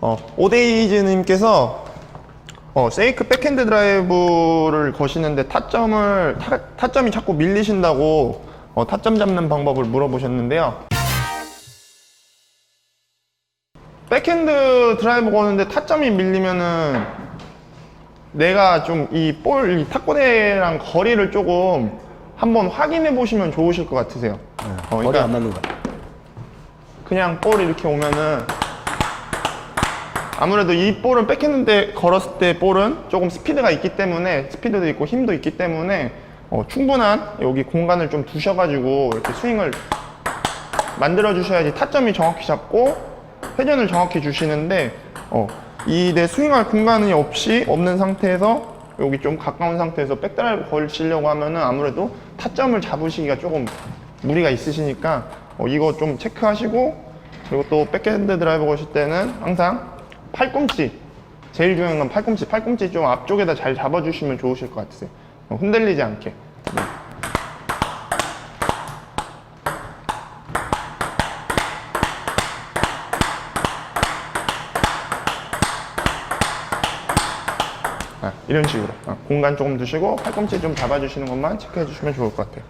어, 오데이즈님께서 어, 세이크 백핸드 드라이브를 거시는데 타점을 타, 타점이 자꾸 밀리신다고 어, 타점 잡는 방법을 물어보셨는데요. 백핸드 드라이브 거는데 타점이 밀리면은 내가 좀 이 볼, 이 탁구대랑 거리를 조금 한번 확인해 보시면 좋으실 것 같으세요. 어, 머리 그러니까 안 맞는 거. 그냥 볼 이렇게 오면은 아무래도 이 볼은 백핸드인데 걸었을 때 볼은 조금 스피드가 있기 때문에 스피드도 있고 힘도 있기 때문에 어, 충분한 여기 공간을 좀 두셔가지고 이렇게 스윙을 만들어 주셔야지 타점이 정확히 잡고 회전을 정확히 주시는데 어, 이 내 스윙할 공간이 없이 없는 상태에서 여기 좀 가까운 상태에서 백드라이브 걸치려고 하면은 아무래도 타점을 잡으시기가 조금 무리가 있으시니까 어, 이거 좀 체크하시고 그리고 또 백핸드 드라이브 거실 때는 항상 팔꿈치. 제일 중요한 건 팔꿈치. 팔꿈치 좀 앞쪽에다 잘 잡아주시면 좋으실 것 같으세요. 어, 흔들리지 않게. 네. 아, 이런 식으로. 어, 공간 조금 두시고 팔꿈치 좀 잡아주시는 것만 체크해 주시면 좋을 것 같아요